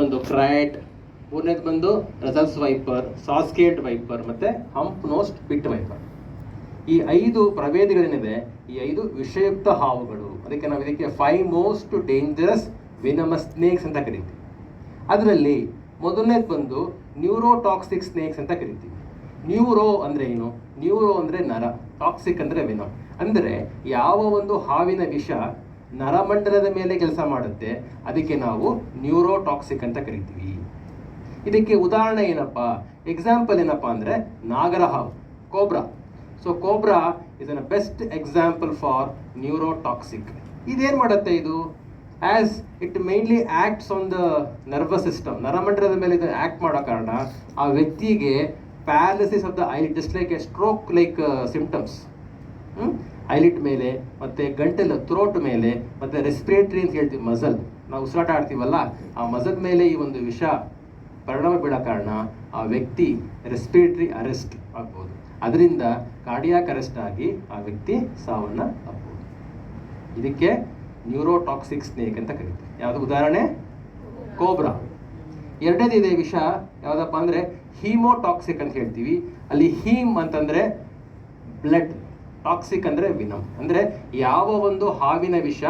ಬಂದು ಕ್ರೈಟ್ ಮೂರನೇದು ಬಂದು Russell's viper saw scaled viper ಮತ್ತೆ ಹಂಪ್ ನೋಸ್ಟ್ ಪಿಟ್ ವೈಪರ್ ಈ ಐದು ಪ್ರಭೇದಗಳೇನಿದೆ, ಈ ಐದು ವಿಷಯುಕ್ತ ಹಾವುಗಳು, ಅದಕ್ಕೆ ನಾವು ಇದಕ್ಕೆ five most dangerous venom snakes ಅಂತ ಕರಿತೀವಿ. ಅದರಲ್ಲಿ ಮೊದಲನೇದು ಬಂದು ನ್ಯೂರೋಟಾಕ್ಸಿಕ್ ಸ್ನೇಕ್ಸ್ ಅಂತ ಕರಿತೀವಿ. ನ್ಯೂರೋ ಅಂದ್ರೆ ಏನು? ನ್ಯೂರೋ ಅಂದ್ರೆ ನರ ಟಾಕ್ಸಿಕ್ ಅಂದ್ರೆ ವಿನಮ್ ಅಂದ್ರೆ ಯಾವ ಒಂದು ಹಾವಿನ ವಿಷ ನರಮಂಡಲದ ಮೇಲೆ ಕೆಲಸ ಮಾಡುತ್ತೆ. ಅದಕ್ಕೆ ನಾವು ನ್ಯೂರೋಟಾಕ್ಸಿಕ್ ಅಂತ ಕರಿತೀವಿ. ಇದಕ್ಕೆ ಉದಾಹರಣೆ ಏನಪ್ಪ? ಎಕ್ಸಾಂಪಲ್ ಏನಪ್ಪ ಅಂದ್ರೆ ನಾಗರ ಹಾವು cobra. So cobra is an best example for neurotoxic ಇದೇನು ಮಾಡುತ್ತೆ ಇದು? As it mainly acts on the nervous system ನರಮಂಡಲದ ಮೇಲೆ ಇದು ಆಕ್ಟ್ ಮಾಡೋ ಕಾರಣ ಆ ವ್ಯಕ್ತಿಗೆ paralysis of the eye just like a stroke like symptoms eyelid ಮೇಲೆ, ಮತ್ತೆ ಗಂಟಲು ಥ್ರೋಟ್ ಮೇಲೆ, ಮತ್ತೆ ರೆಸ್ಪಿರೇಟರಿ ಅಂತ ಹೇಳ್ತೀವಿ ಮಸಲ್ ನಾವು ಉಸಿರಾಟ ಆಡ್ತೀವಲ್ಲ, ಆ ಮಸಲ್ ಮೇಲೆ ಈ ಒಂದು ವಿಷ ಪರಿಣಾಮ ಬೀಳೋ ಕಾರಣ ಆ ವ್ಯಕ್ತಿ ರೆಸ್ಪಿರೇಟರಿ ಅರೆಸ್ಟ್ ಆಗ್ಬೋದು. ಅದರಿಂದ ಕಾರ್ಡಿಯಾಕ್ ಅರೆಸ್ಟ್ ಆಗಿ ಆ ವ್ಯಕ್ತಿ ಸಾವನ್ನ ಆಗ್ಬೋದು. ಇದಕ್ಕೆ ನ್ಯೂರೋಟಾಕ್ಸಿಕ್ ಸ್ನೇಕ್ ಅಂತ ಕರೀತೀವಿ ಯಾವುದು ಉದಾಹರಣೆ? ಕೋಬ್ರಾ ಎರಡನೇದಿದೆ ವಿಷ ಯಾವುದಪ್ಪ ಅಂದ್ರೆ ಹೀಮೋಟಾಕ್ಸಿಕ್ ಅಂತ ಹೇಳ್ತೀವಿ. ಅಲ್ಲಿ ಹೀಮ್ ಅಂತಂದ್ರೆ ಬ್ಲಡ್ ಟಾಕ್ಸಿಕ್ ಅಂದ್ರೆ ವಿನಮ್. ಅಂದ್ರೆ ಯಾವ ಒಂದು ಹಾವಿನ ವಿಷ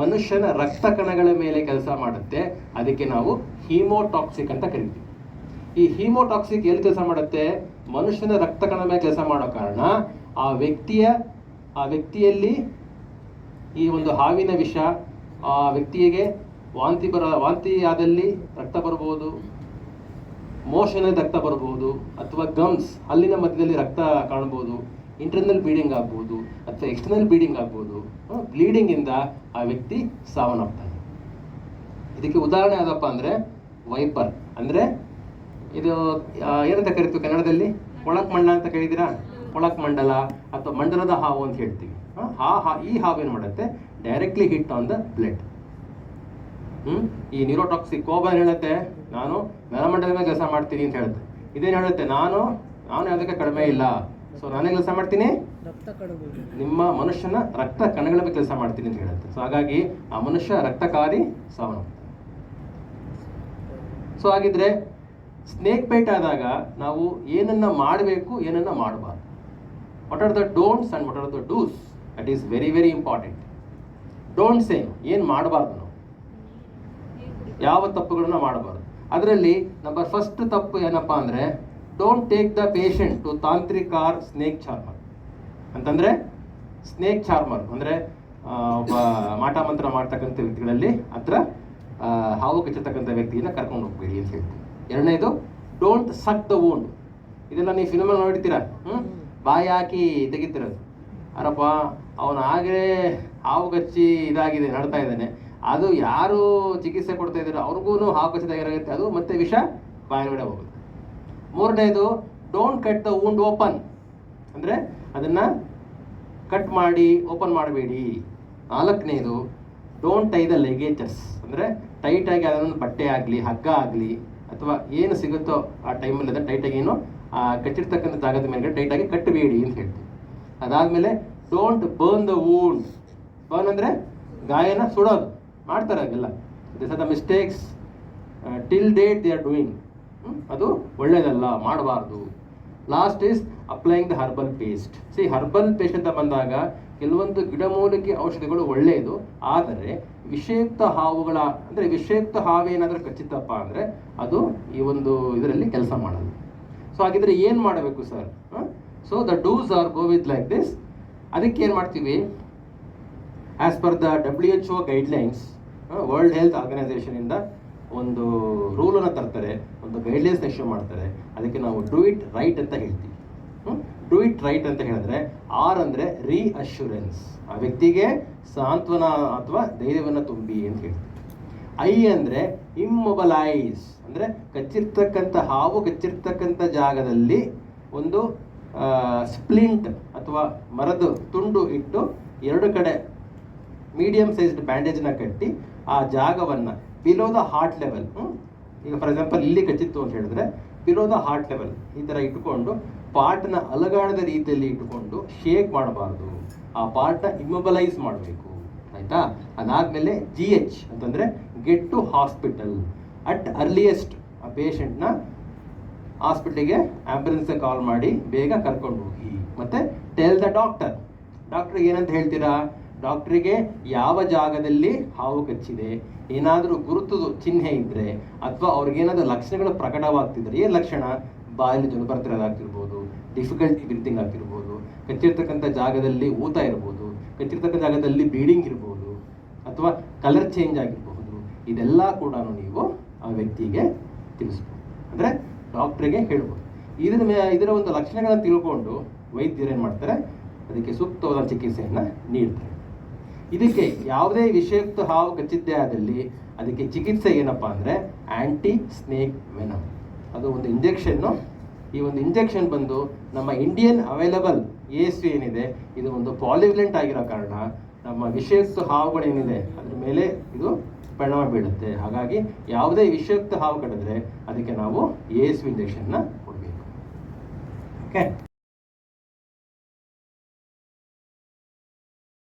ಮನುಷ್ಯನ ರಕ್ತ ಕಣಗಳ ಮೇಲೆ ಕೆಲಸ ಮಾಡುತ್ತೆ, ಅದಕ್ಕೆ ನಾವು ಹೀಮೋಟಾಕ್ಸಿಕ್ ಅಂತ ಕರಿತೀವಿ. ಈ ಹೀಮೋಟಾಕ್ಸಿಕ್ ಎಲ್ಲಿ ಕೆಲಸ ಮಾಡುತ್ತೆ? ಮನುಷ್ಯನ ರಕ್ತ ಕಣ ಮೇಲೆ ಕೆಲಸ ಮಾಡೋ ಕಾರಣ ಆ ವ್ಯಕ್ತಿಯ, ಆ ವ್ಯಕ್ತಿಯಲ್ಲಿ ಈ ಒಂದು ಹಾವಿನ ವಿಷ, ಆ ವ್ಯಕ್ತಿಗೆ ವಾಂತಿ ಬರ ವಾಂತಿ ಆದಲ್ಲಿ ರಕ್ತ ಬರ್ಬೋದು ಮೋಷನ್ ರಕ್ತ ಬರ್ಬೋದು, ಅಥವಾ ಗಮ್ಸ್ ಅಲ್ಲಿನ ಮಧ್ಯದಲ್ಲಿ ರಕ್ತ ಕಾಣ್ಬೋದು ಇಂಟರ್ನಲ್ ಬ್ಲೀಡಿಂಗ್ ಆಗ್ಬೋದು ಅಥವಾ ಎಕ್ಸ್ಟರ್ನಲ್ ಬ್ಲೀಡಿಂಗ್ ಆಗ್ಬೋದು ಬ್ಲೀಡಿಂಗಿಂದ ಆ ವ್ಯಕ್ತಿ ಸಾವನ್ನಪ್ತಾನೆ. ಇದಕ್ಕೆ ಉದಾಹರಣೆ ಯಾವುದಪ್ಪ ಅಂದ್ರೆ ವೈಪರ್ ಅಂದ್ರೆ ಇದು ಏನಂತ ಕರಿತು ಕನ್ನಡದಲ್ಲಿ? ಕೊಳಕ್ ಮಂಡಲ ಅಂತ ಕೇಳಿದಿರಾ ಕೊಳಕ್ ಮಂಡಲ ಅಥವಾ ಮಂಡಲದ ಹಾವು ಅಂತ ಹೇಳ್ತೀವಿ. ಆ ಹಾ- ಈ ಹಾವು ಏನು ಮಾಡುತ್ತೆ? Directly hit on the blood ಹ್ಞೂ ಈ ನ್ಯೂರೋಟಾಕ್ಸಿಕ್ ಕೋಬ ಏನ್ ಹೇಳುತ್ತೆ? ನಾನು ನರಮಂಡಲದ ಮೇಲೆ ಕೆಲಸ ಮಾಡ್ತೀನಿ ಅಂತ ಹೇಳುತ್ತೆ. ಇದೇನು ಹೇಳುತ್ತೆ? ನಾನು ನಾನು ಯಾವುದಕ್ಕೆ ಕಡಿಮೆ ಇಲ್ಲ. ಸೊ ನಾನೇ ಕೆಲಸ ಮಾಡ್ತೀನಿ? ನಿಮ್ಮ ಮನುಷ್ಯನ ರಕ್ತ ಕಣಗಳ ಬಗ್ಗೆ ಕೆಲಸ ಮಾಡ್ತೀನಿ ಅಂತ ಹೇಳುತ್ತೆ. ಸೊ ಹಾಗಾಗಿ ಆ ಮನುಷ್ಯ ರಕ್ತಕಾರಿ ಸಾವನ ಸೊ ಹಾಗಿದ್ರೆ ಸ್ನೇಕ್ ಬೈಟ್ ಆದಾಗ ನಾವು ಏನನ್ನ ಮಾಡಬೇಕು ಏನನ್ನ ಮಾಡಬಾರ್ದು. What are the don'ts and what are the do's that is very very important don'ts ಏನು ಏನು ಮಾಡಬಾರ್ದು ನಾವು? ಯಾವ ತಪ್ಪುಗಳನ್ನ ಮಾಡಬಾರ್ದು. ಅದರಲ್ಲಿ ನಂಬರ್ ಫಸ್ಟ್ ತಪ್ಪು ಏನಪ್ಪಾ ಅಂದ್ರೆ don't take the patient to tantrik or snake charmer ಅಂತಂದ್ರೆ ಸ್ನೇಕ್ ಚಾರ್ಮರ್ ಅಂದ್ರೆ ಒಬ್ಬ ಮಾಟ ಮಂತ್ರ ಮಾಡ್ತಕ್ಕಂಥ ವ್ಯಕ್ತಿಗಳಲ್ಲಿ ಹತ್ರ ಹಾವು ಕಚ್ಚತಕ್ಕಂಥ ವ್ಯಕ್ತಿಯನ್ನ ಕರ್ಕೊಂಡು ಹೋಗ್ಬೇಡಿ ಅಂತ ಹೇಳ್ತೀವಿ. ಎರಡನೇದು ಡೋಂಟ್ ಸಕ್ ದ ವೋಂಡ್ ಇದೆಲ್ಲ ನೀವು ಫಿಲ್ಮ್ ನೋಡಿರ್ತೀರಾ? ಹ್ಮ್? ಬಾಯಿ ಹಾಕಿ ತೆಗಿತಿರೋದು. ಅರಪ್ಪ, ಅವನು ಆಗಲೇ ಹಾವು ಕಚ್ಚಿ ಇದಾಗಿದೆ, ನಡ್ತಾ ಇದ್ದಾನೆ. ಅದು ಯಾರು ಚಿಕಿತ್ಸೆ ಕೊಡ್ತಾ ಇದ್ದಾರೆ ಅವ್ರಿಗೂ ಹಾವು ಕಚ್ಚಿದಾಗಿರುತ್ತೆ ಅದು ಮತ್ತೆ ವಿಷ ಬಾಯಿ ಹೋಗುತ್ತೆ. ಮೂರನೇದು don't cut the wound open ಅಂದರೆ ಅದನ್ನು ಕಟ್ ಮಾಡಿ ಓಪನ್ ಮಾಡಬೇಡಿ. ನಾಲ್ಕನೇದು ಡೋಂಟ್ ಟೈ ದ ಲೆಗೇಜಸ್ ಅಂದರೆ ಟೈಟಾಗಿ ಅದನ್ನು ಬಟ್ಟೆ ಆಗಲಿ, ಹಗ್ಗ ಆಗಲಿ, ಅಥವಾ ಏನು ಸಿಗುತ್ತೋ ಆ ಟೈಮಲ್ಲಿ ಅದನ್ನು ಟೈಟಾಗಿ ಏನು, ಆ ಕಚ್ಚಿರ್ತಕ್ಕಂಥ ಜಾಗದ ಮೇಲೆ ಟೈಟಾಗಿ ಕಟ್ಟಬೇಡಿ ಅಂತ ಹೇಳ್ತೀವಿ. ಅದಾದಮೇಲೆ don't burn the wound burn ಅಂದರೆ ಗಾಯನ ಸುಡೋದು. ಮಾಡ್ತಾರೆ ಅದೆಲ್ಲ this are the mistakes till date they are doing ಅದು ಒಳ್ಳೇದಲ್ಲ, ಮಾಡಬಾರ್ದು. Last is applying the herbal paste see herbal paste ಅಂತ ಬಂದಾಗ ಕೆಲವೊಂದು ಗಿಡಮೂಲಿಕೆ ಔಷಧಿಗಳು ಒಳ್ಳೆಯದು ಆದರೆ ವಿಷಯುಕ್ತ ಹಾವುಗಳ, ಅಂದ್ರೆ ವಿಷಯುಕ್ತ ಹಾವು ಏನಾದರೂ ಕಚ್ಚಿತಪ್ಪ ಅಂದ್ರೆ ಅದು ಈ ಒಂದು ಇದರಲ್ಲಿ ಕೆಲಸ ಮಾಡಲ್ಲ ಸೊ ಹಾಗಿದ್ರೆ ಏನು ಮಾಡಬೇಕು sir so the do's are go with like this ಅದಕ್ಕೆ ಏನು ಮಾಡ್ತೀವಿ? As per the W H O guidelines world health organisation ಇಂದ ಒಂದು ರೂಲನ್ನು ತರ್ತಾರೆ, ಒಂದು ಗೈಡ್ಲೈನ್ಸ್ ಇಶ್ಯೂ ಮಾಡ್ತಾರೆ. ಅದಕ್ಕೆ ನಾವು ಡೂ ಇಟ್ ರೈಟ್ ಅಂತ ಹೇಳ್ತೀವಿ. ಡೂ ಇಟ್ ರೈಟ್ ಅಂತ ಹೇಳಿದ್ರೆ ಆರ್ ಅಂದ್ರೆ ರೀ ಅಶ್ಯೂರೆನ್ಸ್ ಆ ವ್ಯಕ್ತಿಗೆ ಸಾಂತ್ವನ ಅಥವಾ ಧೈರ್ಯವನ್ನು ತುಂಬಿ ಅಂತ ಹೇಳ್ತೀವಿ. ಐ ಅಂದ್ರೆ ಇಮ್ಮೊಬಲೈಸ್ ಅಂದ್ರೆ ಕಚ್ಚಿರ್ತಕ್ಕಂಥ ಹಾವು ಕಚ್ಚಿರ್ತಕ್ಕಂಥ ಜಾಗದಲ್ಲಿ ಒಂದು ಸ್ಪ್ಲಿಂಟ್ ಅಥವಾ ಮರದ ತುಂಡು ಇಟ್ಟು ಎರಡು ಕಡೆ ಮೀಡಿಯಂ ಸೈಜ್ಡ್ ಬ್ಯಾಂಡೇಜ್ನ ಕಟ್ಟಿ ಆ ಜಾಗವನ್ನ ಬಿಲೋ ದ ಹಾರ್ಟ್ ಲೆವೆಲ್ ಈಗ ಫಾರ್ ಎಕ್ಸಾಂಪಲ್ ಇಲ್ಲಿ ಕಚ್ಚಿತ್ತು ಅಂತ ಹೇಳಿದ್ರೆ ಬಿಲೋ ದ ಹಾರ್ಟ್ ಲೆವೆಲ್ ಈ ಥರ ಇಟ್ಕೊಂಡು ಪಾರ್ಟ್ನ ಅಲಗಾಡದ ರೀತಿಯಲ್ಲಿ ಇಟ್ಟುಕೊಂಡು ಶೇಕ್ ಮಾಡಬಾರ್ದು. ಆ ಪಾರ್ಟ್ನ ಇಮೊಬಲೈಸ್ ಮಾಡಬೇಕು. ಆಯ್ತಾ? ಅದಾದ್ಮೇಲೆ ಜಿ ಎಚ್ ಅಂತಂದ್ರೆ get to hospital at earliest ಆ ಪೇಷಂಟ್ನ ಹಾಸ್ಪಿಟ್ಲಿಗೆ ಆಂಬ್ಯುಲೆನ್ಸ್ಗೆ ಕಾಲ್ ಮಾಡಿ ಬೇಗ ಕರ್ಕೊಂಡು ಹೋಗಿ. ಮತ್ತೆ ಟೆಲ್ ದ ಡಾಕ್ಟರ್ ಡಾಕ್ಟ್ರಿಗೆ ಏನಂತ ಹೇಳ್ತೀರಾ? ಡಾಕ್ಟ್ರಿಗೆ ಯಾವ ಜಾಗದಲ್ಲಿ ಹಾವು ಕಚ್ಚಿದೆ, ಏನಾದರೂ ಗುರುತು ಚಿಹ್ನೆ ಇದ್ದರೆ ಅಥವಾ ಅವ್ರಿಗೇನಾದರೂ ಲಕ್ಷಣಗಳು ಪ್ರಕಟವಾಗ್ತಿದ್ರೆ ಏನು ಲಕ್ಷಣ? ಬಾಯಲ್ಲಿ ಜನ ಬರ್ತಿರೋದಾಗ್ತಿರ್ಬೋದು ಡಿಫಿಕಲ್ಟಿ ಬ್ರೀತಿಂಗ್ ಆಗ್ತಿರ್ಬೋದು, ಕಚ್ಚಿರ್ತಕ್ಕಂಥ ಜಾಗದಲ್ಲಿ ಊತ ಇರ್ಬೋದು, ಕಚ್ಚಿರ್ತಕ್ಕಂಥ ಜಾಗದಲ್ಲಿ ಬ್ಲೀಡಿಂಗ್ ಇರ್ಬೋದು, ಅಥವಾ ಕಲರ್ ಚೇಂಜ್ ಆಗಿರಬಹುದು, ಇದೆಲ್ಲ ಕೂಡ ನೀವು ಆ ವ್ಯಕ್ತಿಗೆ ತಿಳಿಸ್ಬೋದು. ಅಂದರೆ ಡಾಕ್ಟ್ರಿಗೆ ಹೇಳ್ಬೋದು. ಇದರ ಇದರ ಒಂದು ಲಕ್ಷಣಗಳನ್ನು ತಿಳ್ಕೊಂಡು ವೈದ್ಯರು ಏನು ಮಾಡ್ತಾರೆ? ಅದಕ್ಕೆ ಸೂಕ್ತವಾದ ಚಿಕಿತ್ಸೆಯನ್ನು ನೀಡ್ತಾರೆ. ಇದಕ್ಕೆ ಯಾವುದೇ ವಿಷಯುಕ್ತ ಹಾವು ಕಚ್ಚಿದ್ದೇ ಆದಲ್ಲಿ ಅದಕ್ಕೆ ಚಿಕಿತ್ಸೆ ಏನಪ್ಪಾ ಅಂದರೆ ಆ್ಯಂಟಿ ಸ್ನೇಕ್ ವೆನಮ್ ಅದು ಒಂದು ಇಂಜೆಕ್ಷನ್ನು ಈ ಒಂದು ಇಂಜೆಕ್ಷನ್ ಬಂದು ನಮ್ಮ ಇಂಡಿಯನ್ ಅವೈಲಬಲ್ ಎ ಎಸ್ ಏನಿದೆ, ಇದು ಒಂದು ಪಾಲಿವ್ಲೆಂಟ್ ಆಗಿರೋ ಕಾರಣ ನಮ್ಮ ವಿಷಯುಕ್ತ ಹಾವುಗಳೇನಿದೆ ಅದ್ರ ಮೇಲೆ ಇದು ಪರಿಣಾಮ ಬೀಳುತ್ತೆ. ಹಾಗಾಗಿ ಯಾವುದೇ ವಿಷಯುಕ್ತ ಹಾವು ಕಡಿದ್ರೆ ಅದಕ್ಕೆ ನಾವು ಎ ಎಸ್ ಇಂಜೆಕ್ಷನ್ನ ಕೊಡಬೇಕು. ಓಕೆ